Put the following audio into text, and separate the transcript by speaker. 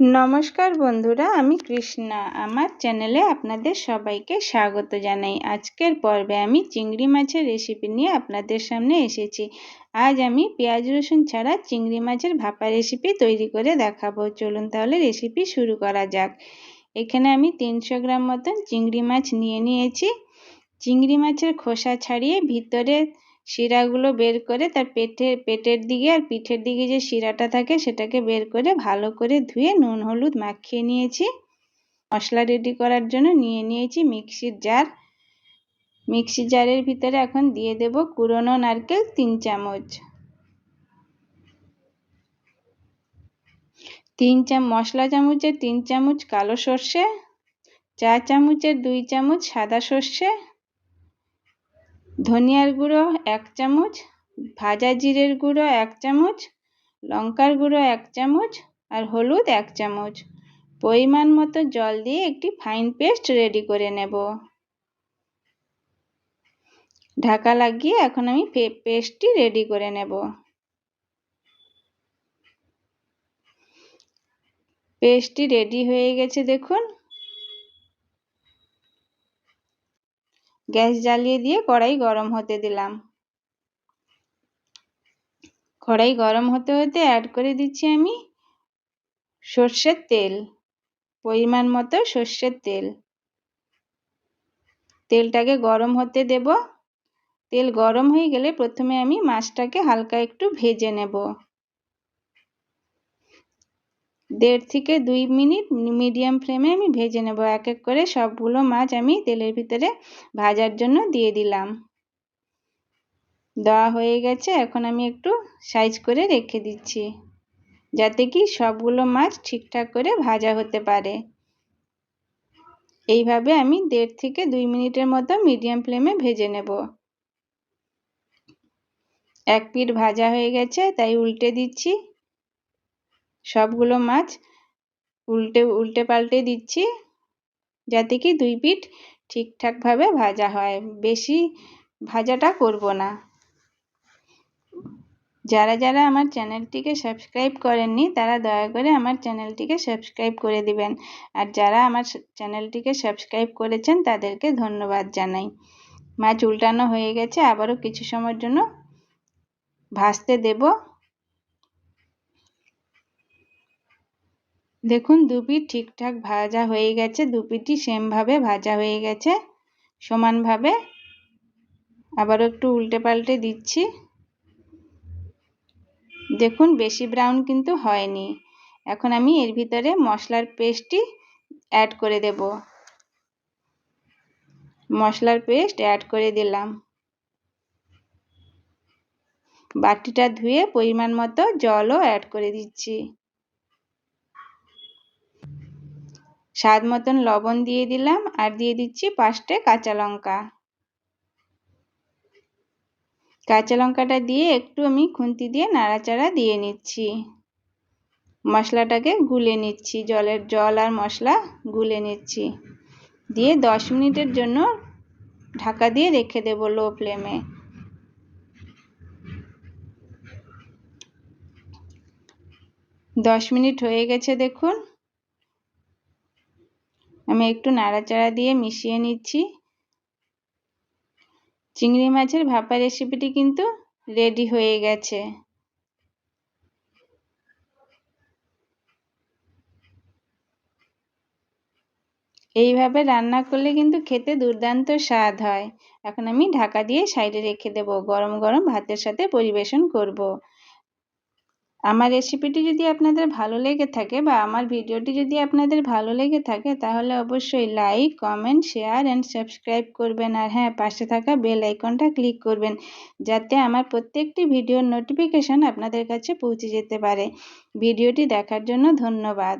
Speaker 1: নমস্কার বন্ধুরা, আমি কৃষ্ণা। আমার চ্যানেলে আপনাদের সবাইকে স্বাগত জানাই। আজকের পর্বে আমি চিংড়ি মাছের রেসিপি নিয়ে আপনাদের সামনে এসেছি। আজ আমি পেঁয়াজ, রসুন ছাড়া চিংড়ি মাছের ভাপা রেসিপি তৈরি করে দেখাবো। চলুন তাহলে রেসিপি শুরু করা যাক। এখানে আমি তিনশো গ্রাম মতন চিংড়ি মাছ নিয়ে নিয়েছি। চিংড়ি মাছের খোসা ছাড়িয়ে ভিতরে শিরাগুলো বের করে তার পেটের পেটের দিকে আর পিঠের দিকে যে শিরাটা থাকে সেটাকে বের করে ভালো করে ধুয়ে নুন, হলুদ মাখিয়ে নিয়েছি। মশলা রেডি করার জন্য নিয়ে নিয়েছি মিক্সির জার মিক্সি জারের ভিতরে এখন দিয়ে দেব কুড়োনো নারকেল তিন চামচ। তিন চাম, মশলা চামচের তিন চামচ কালো সর্ষে, চা চামচের দুই চামচ সাদা সর্ষে ধনিয়ার গুঁড়ো এক চামচ, ভাজা জিরের গুঁড়ো এক চামচ, লঙ্কার গুঁড়ো এক চামচ আর হলুদ এক চামচ। পরিমাণ মতো জল দিয়ে একটি ফাইন পেস্ট রেডি করে নেব। ঢাকা লাগিয়ে এখন আমি পেস্টটি রেডি করে নেব। পেস্টটি রেডি হয়ে গেছে দেখুন। গ্যাস জ্বালিয়ে দিয়ে কড়াই গরম হতে দিলাম। কড়াই গরম হতে হতে অ্যাড করে দিচ্ছি আমি সর্ষের তেল, পরিমাণ মতো সর্ষের তেল। তেলটাকে গরম হতে দেব। তেল গরম হয়ে গেলে প্রথমে আমি মাছটাকে হালকা একটু ভেজে নেব। দেড় থেকে দুই মিনিট মিডিয়াম ফ্লেমে আমি ভেজে নেব। এক এক করে সবগুলো মাছ আমি তেলের ভিতরে ভাজার জন্য দিয়ে দিলাম। দেওয়া হয়ে গেছে। এখন আমি একটু সাইজ করে রেখে দিচ্ছি, যাতে কি সবগুলো মাছ ঠিকঠাক করে ভাজা হতে পারে। এইভাবে আমি দেড় থেকে দুই মিনিটের মতো মিডিয়াম ফ্লেমে ভেজে নেব। এক পিঠ ভাজা হয়ে গেছে, তাই উল্টে দিচ্ছি। সবগুলো মাছ উল্টে উল্টে পাল্টে দিচ্ছি যাতে কি দুই পিঠ ঠিকঠাকভাবে ভাজা হয়। বেশি ভাজাটা করব না। যারা যারা আমার চ্যানেলটিকে সাবস্ক্রাইব করেননি, তারা দয়া করে আমার চ্যানেলটিকে সাবস্ক্রাইব করে দিবেন। আর যারা আমার চ্যানেলটিকে সাবস্ক্রাইব করেছেন, তাদেরকে ধন্যবাদ জানাই। মাছ উল্টানো হয়ে গেছে, আবারও কিছু সময়ের জন্য ভাজতে দেব। দেখুন দু পিঠ ঠিকঠাক ভাজা হয়ে গেছে। দু পিঠই সেমভাবে ভাজা হয়ে গেছে। সমানভাবে। আবারও একটু উল্টে পাল্টে দিচ্ছি। দেখুন, বেশি ব্রাউন কিন্তু হয়নি। এখন আমি এর ভিতরে মশলার পেস্টটি অ্যাড করে দেব। মশলার পেস্ট অ্যাড করে দিলাম। বাটিটা ধুয়ে পরিমাণ মতো জলও অ্যাড করে দিচ্ছি। স্বাদ মতন লবণ দিয়ে দিলাম আর দিয়ে দিচ্ছি পাঁচটে কাঁচা লঙ্কা। কাঁচা লঙ্কাটা দিয়ে একটু আমি খুন্তি দিয়ে নাড়াচাড়া দিয়ে নিচ্ছি। মশলাটাকে গুলে নিচ্ছি, জলের জল আর মশলা গুলে নিচ্ছি। দিয়ে দশ মিনিটের জন্য ঢাকা দিয়ে রেখে দেবো লো ফ্লেমে। দশ মিনিট হয়ে গেছে দেখুন। আমি একটু নাড়াচাড়া দিয়ে মিশিয়ে নিচ্ছি। চিংড়ি মাছের ভাপা রেসিপিটি কিন্তু রেডি হয়ে গেছে। এইভাবে রান্না করলে কিন্তু খেতে দুর্দান্ত স্বাদ হয়। এখন আমি ঢাকা দিয়ে সাইডে রেখে দেব। গরম গরম ভাতের সাথে পরিবেশন করব। আমার রেসিপিটি যদি আপনাদের ভালো লেগে থাকে বা আমার ভিডিওটি যদি আপনাদের ভালো লেগে থাকে, তাহলে অবশ্যই like comment share and subscribe করবেন। আর হ্যাঁ পাশে থাকা বেল আইকনটা ক্লিক করবেন, যাতে আমার প্রত্যেকটি ভিডিওর নোটিফিকেশান আপনাদের কাছে পৌঁছে যেতে পারে। ভিডিওটি দেখার জন্য ধন্যবাদ।